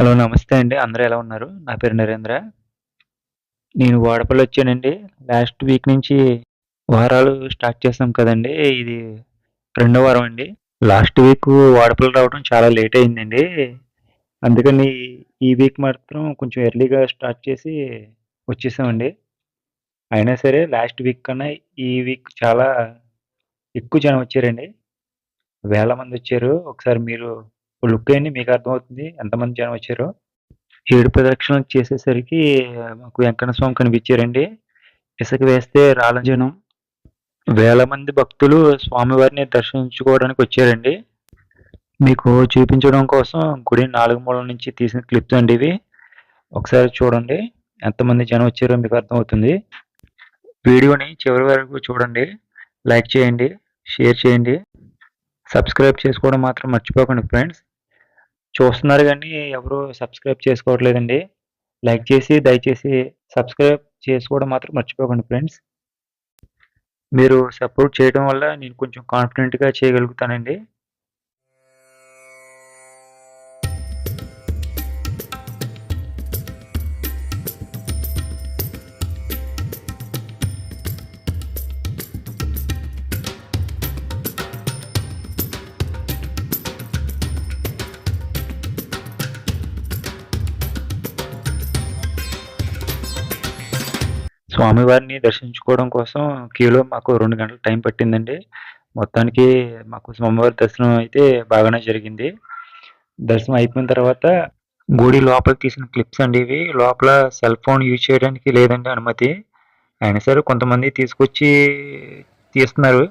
Hello నమస్తే అండి. అందరూ ఎలా ఉన్నారు? నా పేరు నరేంద్ర. నేను వాడపల్లి వచ్చానండి. లాస్ట్ వీక్ నుంచి వారాలు స్టార్ట్ చేసాం కదండి. ఇది రెండో వారం అండి. లాస్ట్ వీక్ వాడపల్లి రావడం చాలా లేట్ అయిందండి. అందుకని ఈ వీక్ మాత్రం కొంచెం ఎర్లీగా స్టార్ట్ చేసి వచ్చేసామండి. అయినా సరే లాస్ట్ వీక్ కన్నా ఈ వీక్ చాలా ఎక్కువ జనం వచ్చారండి. వేల మంది వచ్చారు. ఒకసారి మీరు లుక్ అయింది మీకు అర్థమవుతుంది? ఎంతమంది జనం వచ్చారో? ఏడు ప్రదక్షిణలు చేసేసరికి మాకు వెంకట స్వామి కనిపించారండి. ఇసుక వేస్తే రాళ్ళ జనం. వేల మంది భక్తులు స్వామివారిని దర్శించుకోవడానికి వచ్చారండి. మీకు చూపించడం కోసం గుడి నాలుగు మూలల నుంచి తీసిన క్లిప్స్ అండి ఇవి. ఒకసారి చూడండి. ఎంతమంది జనం వచ్చారో మీకు అర్థమవుతుంది. వీడియోని చివరి వరకు చూడండి. లైక్ చేయండి. షేర్ చేయండి. సబ్స్క్రైబ్ చేసుకోవడం మాత్రం మర్చిపోకండి ఫ్రెండ్స్. చూస్తున్నారు కానీ ఎవరు సబ్స్క్రైబ్ చేసుకోవట్లేదండి. లైక్ చేసి దయచేసి సబ్స్క్రైబ్ చేసుకోవడం మాత్రం మర్చిపోకండి ఫ్రెండ్స్ మీరు సపోర్ట్ చేయడం వల్ల నేను కొంచెం కాన్ఫిడెంట్గా చేయగలుగుతానండి. స్వామివారిని దర్శించుకోవడం కోసం క్యూలో మాకు రెండు గంటల టైం పట్టిందండి. మొత్తానికి మాకు స్వామివారి దర్శనం అయితే బాగానే జరిగింది. దర్శనం అయిపోయిన తర్వాత గుడి లోపల తీసిన క్లిప్స్ అండి ఇవి. లోపల సెల్ ఫోన్ యూజ్ చేయడానికి లేదండి అనుమతి. అయినా సరే కొంతమంది తీసుకొచ్చి తీస్తున్నారు.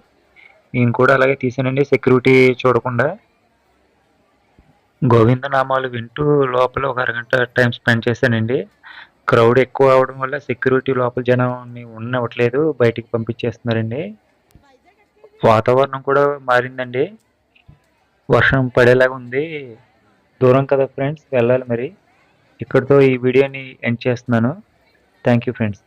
నేను కూడా అలాగే తీసానండి సెక్యూరిటీ చూడకుండా. గోవింద నామాలు వింటూ లోపల ఒక అరగంట టైం స్పెండ్ చేశానండి. క్రౌడ్ ఎక్కువ అవడం వల్ల సెక్యూరిటీ లోపల జనాన్ని ఉండవట్లేదు బయటికి పంపించేస్తున్నారండి. వాతావరణం కూడా మారిందండి. వర్షం పడేలాగా ఉంది. దూరం కదా ఫ్రెండ్స్ వెళ్ళాలి మరి. ఇక్కడితో ఈ వీడియోని ఎండ్ చేస్తున్నాను. Thank you friends